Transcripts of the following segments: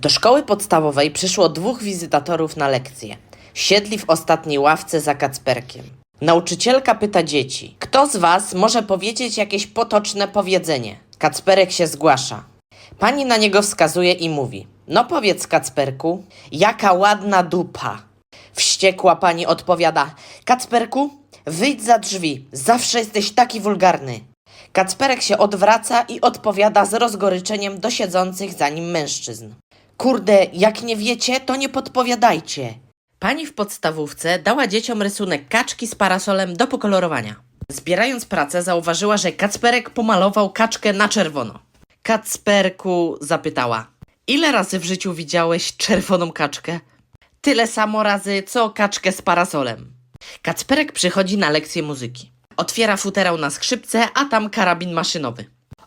Do szkoły podstawowej przyszło dwóch wizytatorów na lekcję. Siedli w ostatniej ławce za Kacperkiem. Nauczycielka pyta dzieci: Kto z was może powiedzieć jakieś potoczne powiedzenie? Kacperek się zgłasza. Pani na niego wskazuje i mówi: No powiedz, Kacperku, jaka ładna dupa. Wściekła pani odpowiada: Kacperku, wyjdź za drzwi, zawsze jesteś taki wulgarny. Kacperek się odwraca i odpowiada z rozgoryczeniem do siedzących za nim mężczyzn. Kurde, jak nie wiecie, to nie podpowiadajcie. Pani w podstawówce dała dzieciom rysunek kaczki z parasolem do pokolorowania. Zbierając pracę, zauważyła, że Kacperek pomalował kaczkę na czerwono. Kacperku zapytała: Ile razy w życiu widziałeś czerwoną kaczkę? Tyle samo razy, co kaczkę z parasolem. Kacperek przychodzi na lekcję muzyki. Otwiera futerał na skrzypce, a tam karabin maszynowy.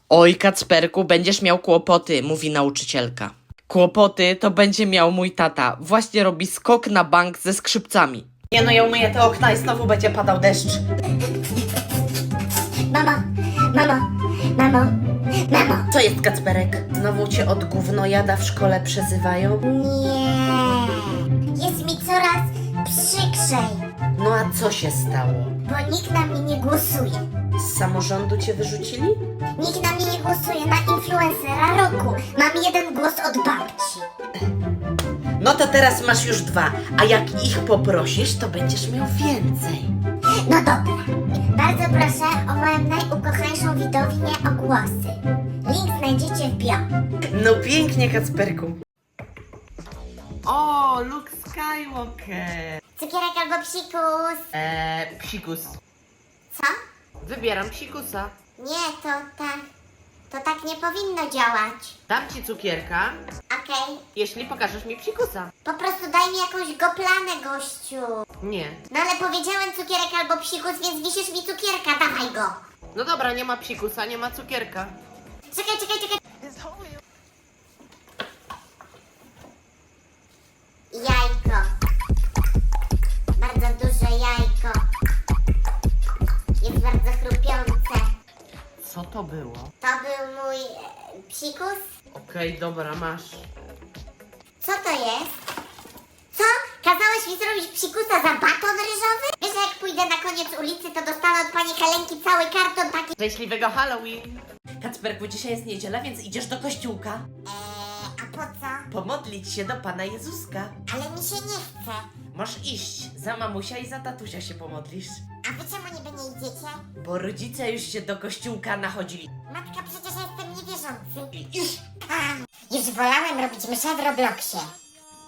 Oj, Kacperku, będziesz miał kłopoty, mówi nauczycielka. Kłopoty to będzie miał mój tata. Właśnie robi skok na bank ze skrzypcami. Nie no, ja umyję te okna i znowu będzie padał deszcz. Mamo, mamo, mamo, mamo. Co jest, Kacperek? Znowu cię od gównojada w szkole przezywają? Nie, jest mi coraz przykrzej, No a co się stało? bo nikt na mnie nie głosuje. Z samorządu cię wyrzucili? Nikt na mnie nie głosuje na influencera roku. Mam jeden głos od babci. No to teraz masz już dwa, a jak ich poprosisz, to będziesz miał więcej. No dobra. Bardzo proszę o moją najukochańszą widownię o głosy. Link znajdziecie w bio. No pięknie, Kacperku. O, Luke Skywalker. Cukierek albo psikus. Eee, psikus. Co? Wybieram psikusa. Nie, to tak. To tak nie powinno działać. Dam ci cukierka, Okej. jeśli pokażesz mi psikusa. Po prostu daj mi jakąś goplanę, gościu. Nie. No ale powiedziałem cukierek albo psikus, więc wisisz mi cukierka, dawaj go. No dobra, nie ma psikusa, nie ma cukierka. Czekaj, czekaj, czekaj. Jajko. Co to było? To był mój e, psikus? Okej, dobra, masz. Co to jest? Co? Kazałeś mi zrobić psikusa za baton ryżowy? Wiesz, jak pójdę na koniec ulicy, to dostanę od pani Helenki cały karton taki... Szczęśliwego Halloween! Kacperku, dzisiaj jest niedziela, więc idziesz do kościółka. Eee, a po co? Pomodlić się do Pana Jezuska. Ale mi się nie chce. Masz iść. Za mamusia i za tatusia się pomodlisz. A wy czemu idziecie? Bo rodzice już się do kościółka nachodzili. Matka, przecież ja jestem niewierzący. I Już! A, już wolałem robić mszę w Robloxie.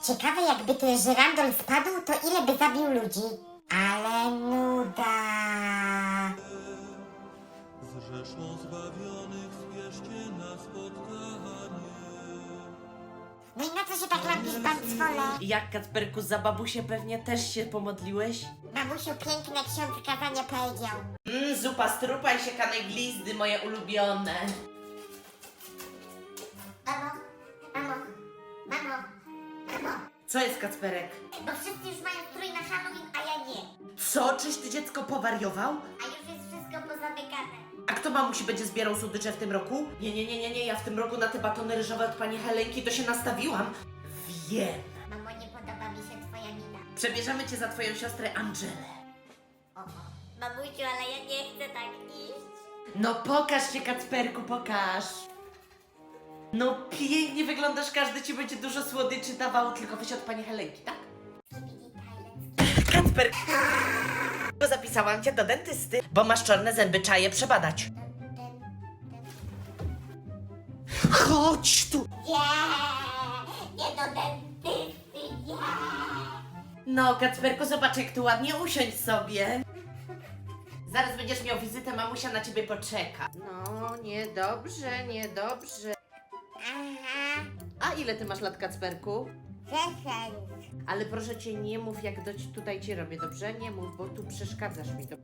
Ciekawe, jakby ten żyrandol spadł, to ile by zabił ludzi. Ale nuda. Z rzeszą zbawionych spieszcie na spotkanie. No i na co się tak robisz, bamcwole? I jak Kacperku za babusię pewnie też się pomodliłeś? Mamusiu, piękne ksiądz kazania powiedział. Mmm, zupa strupa i siekanej glizdy, moje ulubione. Mamo, mamo, mamo, mamo. Co jest Kacperek? Bo wszyscy już mają strój na Halloween, a ja nie. Co? Czyś ty dziecko powariował? A już jest wszystko pozamykane. A kto mamusi będzie zbierał słodycze w tym roku? Nie, nie, nie, nie, nie, ja w tym roku na te batony ryżowe od pani Helenki to się nastawiłam. Wiem. Mamo, nie podoba mi się twoja mina. Przebierzemy cię za twoją siostrę Angelę. O, o. Mamusiu, ale ja nie chcę tak iść. No pokaż się Kacperku, pokaż. No pięknie wyglądasz, każdy ci będzie dużo słodyczy dawał, tylko weź od pani Helenki, tak? Kacper! Zapisałam cię do dentysty, bo masz czarne zęby, trzeba je przebadać. Chodź tu! Nie, nie do dentysty, nie. No, Kacperku, zobacz jak tu ładnie usiądź sobie. Zaraz będziesz miał wizytę, mamusia na ciebie poczeka. No, niedobrze, niedobrze. Aha, A ile ty masz lat, Kacperku? Ale proszę cię, nie mów jak do, tutaj ci robię, dobrze? Nie mów, bo tu przeszkadzasz mi. To...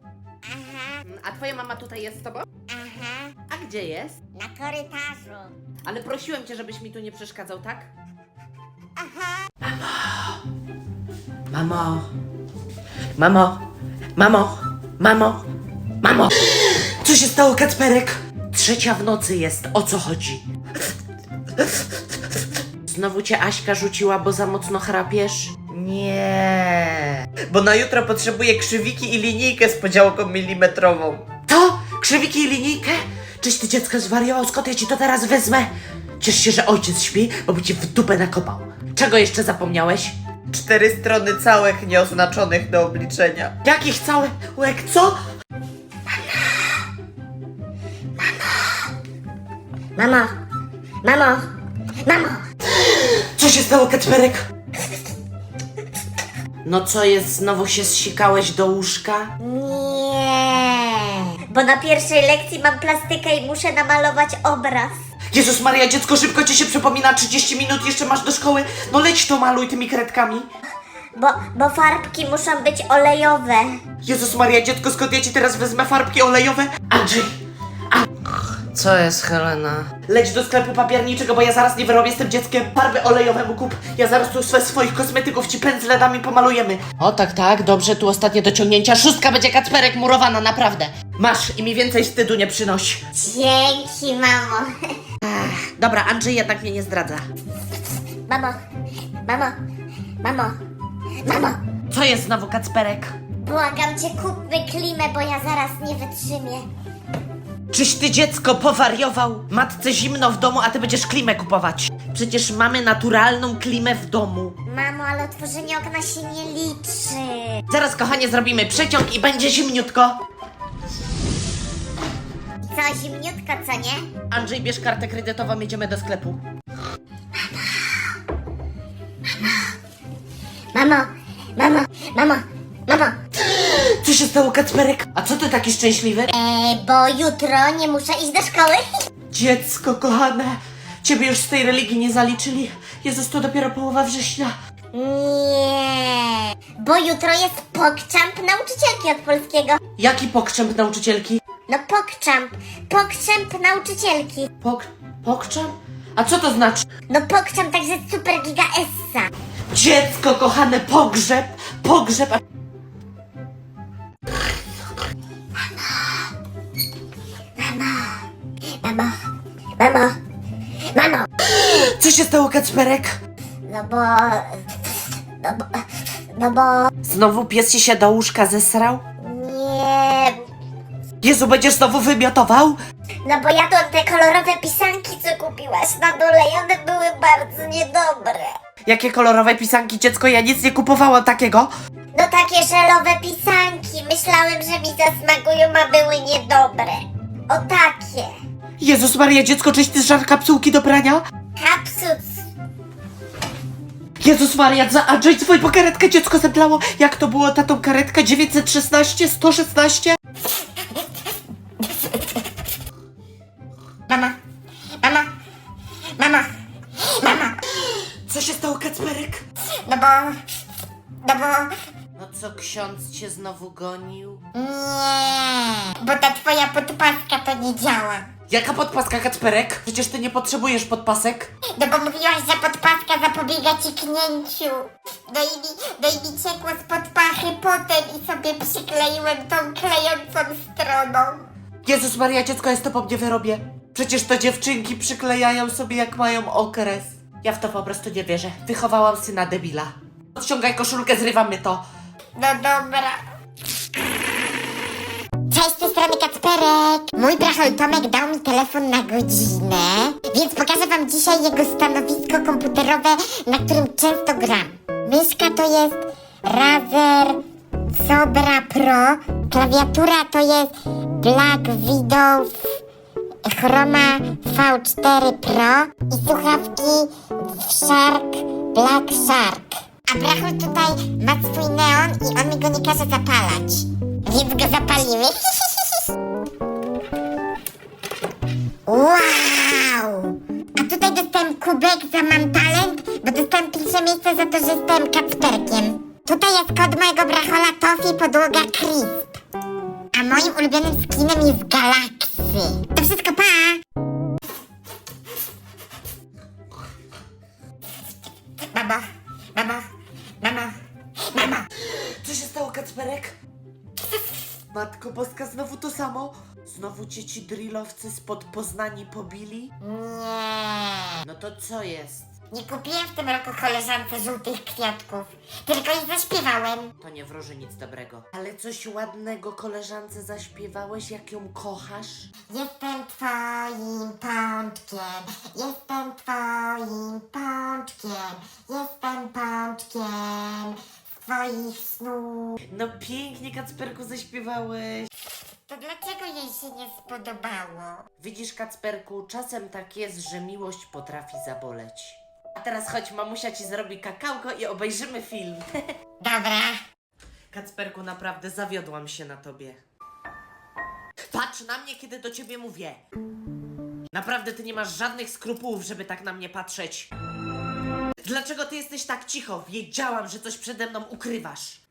Aha, A twoja mama tutaj jest z tobą? aha, A gdzie jest? na korytarzu. Ale prosiłem cię, żebyś mi tu nie przeszkadzał, tak? Aha. Mamo! Mamo! Mamo! Mamo! Mamo! Co się stało, Kacperek? Trzecia w nocy jest, o co chodzi? Znowu cię Aśka rzuciła, bo za mocno chrapiesz? Nie. Bo na jutro potrzebuję krzywiki i linijkę z podziałką milimetrową. To? Krzywiki i linijkę? Czyś ty dziecko zwariował, skąd ja ci to teraz wezmę? Ciesz się, że ojciec śpi, bo by ci w dupę nakopał. Czego jeszcze zapomniałeś? Cztery strony całych nieoznaczonych do obliczenia. Jakich całych? Łek, co? Mamo, mamo, mamo. Co się stało, Kacperek? No co jest, znowu się zsikałeś do łóżka? Nie, bo na pierwszej lekcji mam plastykę i muszę namalować obraz. Jezus Maria, dziecko, szybko ci się przypomina, 30 minut jeszcze masz do szkoły. No leć to maluj tymi kredkami. Bo, bo farbki muszą być olejowe. Jezus Maria, dziecko, skąd ja ci teraz wezmę farbki olejowe? Andrzej! A... Co jest, Helena? Leć do sklepu papierniczego, bo ja zaraz nie wyrobię z tym dzieckiem. Farby olejowe mu kup. Ja zaraz tu ze swoich kosmetyków ci pędzle dam i pomalujemy. O, tak, tak, dobrze, tu ostatnie dociągnięcia. Szóstka będzie kacperek murowana, naprawdę. Masz i mi więcej wstydu nie przynoś. Dzięki, mamo. Dobra, Andrzej jednak mnie nie zdradza. Mamo, mamo, mamo, mamo. Co jest znowu kacperek? Błagam cię, kupmy klimę, bo ja zaraz nie wytrzymię. Czyś ty dziecko powariował? Matce zimno w domu, a ty będziesz klimę kupować. Przecież mamy naturalną klimę w domu. Mamo, ale otworzenie okna się nie liczy. Zaraz, kochanie, zrobimy przeciąg i będzie zimniutko. Co, zimniutko, co nie? Andrzej, bierz kartę kredytową, jedziemy do sklepu. Mamo, mamo, mamo, mamo. Co się stało, Kacperek? A co ty taki szczęśliwy? Eee, bo jutro nie muszę iść do szkoły. Dziecko kochane, ciebie już z tej religii nie zaliczyli. Jezus, to dopiero połowa września. Nie, bo jutro jest pokczamp nauczycielki od polskiego. Jaki pokrzęp nauczycielki? No pokczamp, pokczamp nauczycielki. Pok... pokrzęp? A co to znaczy? No pokczamp także super giga essa. Dziecko kochane, pogrzeb, pogrzeb. a- mamo, mamo. Co się stało, Kacperek? No bo, no bo, no bo, Znowu pies ci się do łóżka zesrał? nie, Jezu, będziesz znowu wymiotował? no bo ja to te kolorowe pisanki, co kupiłaś na dole i one były bardzo niedobre. Jakie kolorowe pisanki, dziecko, ja nic nie kupowałam takiego. No takie żelowe pisanki, myślałem, że mi zasmakują, a były niedobre. O takie. Jezus Maria, dziecko, czyś ty żar kapsułki do prania? Kapsuc. Jezus Maria, za Andrzej, po karetkę dziecko zemdlało. Jak to było, tatą karetka? 916? 116? Mama, mama, mama, mama. Co się stało, Kacperek? No bo, no bo, No co, ksiądz cię znowu gonił? nie, bo ta twoja podpaska to nie działa. Jaka podpaska, Kacperek? Przecież ty nie potrzebujesz podpasek. No bo mówiłaś, że podpaska zapobiega ciknięciu. No i mi, no i mi ciekło spod pachy potem i sobie przykleiłem tą klejącą stroną. Jezus Maria, dziecko, jest to po mnie wyrobie. Przecież to dziewczynki przyklejają sobie jak mają okres. Ja w to po prostu nie wierzę. Wychowałam syna debila. Odciągaj koszulkę, zrywamy to. No dobra. Cześć, z tej strony Kacperek. Mój brachol Tomek dał mi telefon na godzinę, więc pokażę wam dzisiaj jego stanowisko komputerowe, na którym często gram. Myszka to jest Razer Sobra Pro, klawiatura to jest Black Widow Chroma V4 Pro i słuchawki Shark Black Shark. A Brachol tutaj ma swój neon i on mi go nie każe zapalać. Więc go zapalimy. Wow! A tutaj dostałem kubek za mam talent, bo dostałem pierwsze miejsce za to, że jestem kacperkiem. Tutaj jest kod mojego brachola Tofi podłoga Crisp. A moim ulubionym skinem jest Galaxy. To wszystko, pa! Matko Boska, znowu to samo? Znowu cię ci drillowcy spod Poznani pobili? Nie. No to co jest? Nie kupiłem w tym roku koleżance żółtych kwiatków, tylko jej zaśpiewałem. To nie wróży nic dobrego. Ale coś ładnego koleżance zaśpiewałeś, jak ją kochasz? Jestem twoim pączkiem, jestem twoim pączkiem, jestem pączkiem z twoich snów. No pięknie, Kacperku, zaśpiewałeś. To dlaczego jej się nie spodobało? Widzisz, Kacperku, czasem tak jest, że miłość potrafi zaboleć. A teraz chodź, mamusia ci zrobi kakałko i obejrzymy film. Dobra. Kacperku, naprawdę zawiodłam się na tobie. Patrz na mnie, kiedy do ciebie mówię. Naprawdę ty nie masz żadnych skrupułów, żeby tak na mnie patrzeć. Dlaczego ty jesteś tak cicho? Wiedziałam, że coś przede mną ukrywasz.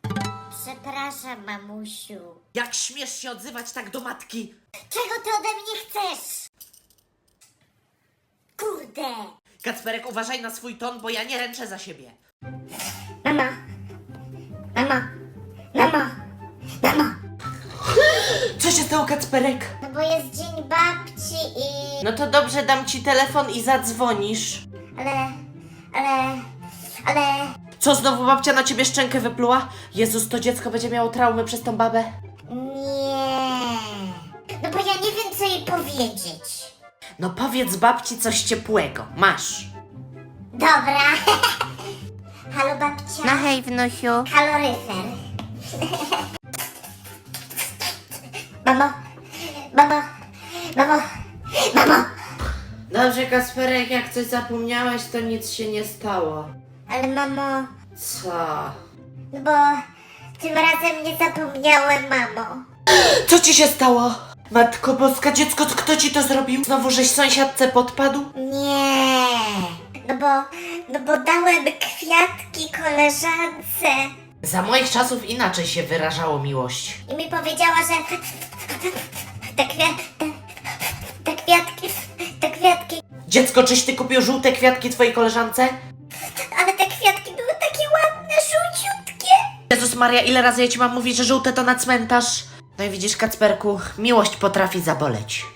Przepraszam, mamusiu. Jak śmiesz się odzywać tak do matki? Czego ty ode mnie chcesz? Kurde. Kacperek, uważaj na swój ton, bo ja nie ręczę za siebie. Mama. Mama. Mama. Mama. Co się stało, Kacperek? No bo jest dzień babci i... No to dobrze, dam ci telefon i zadzwonisz. Ale... Ale... Ale... Co, znowu babcia na ciebie szczękę wypluła? Jezus, to dziecko będzie miało traumy przez tą babę? Nie. No bo ja nie wiem, co jej powiedzieć. No powiedz babci coś ciepłego. Masz. Dobra. Halo, babcia. No hej, wnusiu. Kaloryfer. Mamo. Mamo. Mamo. Mamo. Dobrze, Kasperek, jak coś zapomniałeś, to nic się nie stało. Ale mamo... Co? No bo... Tym razem nie zapomniałem, mamo. Co ci się stało? Matko Boska, dziecko, kto ci to zrobił? Znowu żeś sąsiadce podpadł? Nie. No bo... No bo dałem kwiatki koleżance. Za moich czasów inaczej się wyrażało miłość. I mi powiedziała, że... Te, kwia... te, te kwiatki... Dziecko, czyś ty kupił żółte kwiatki twojej koleżance? Ale te kwiatki były takie ładne, żółciutkie. Jezus Maria, ile razy ja ci mam mówić, że żółte to na cmentarz? No i widzisz, Kacperku, miłość potrafi zaboleć.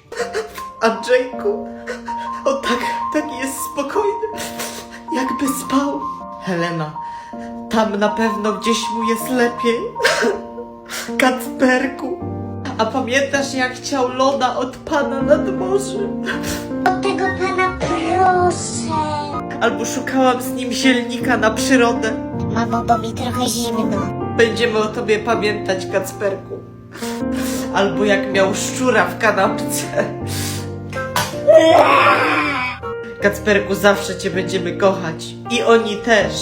Andrzejku, on tak, taki jest spokojny, jakby spał. Helena, tam na pewno gdzieś mu jest lepiej. Kacperku, a pamiętasz jak chciał loda od pana nad morzem? Od proszę. Albo szukałam z nim zielnika na przyrodę. Mamo, bo mi trochę zimno. Będziemy o tobie pamiętać, Kacperku. Albo jak miał szczura w kanapce. Kacperku, zawsze cię będziemy kochać. I oni też.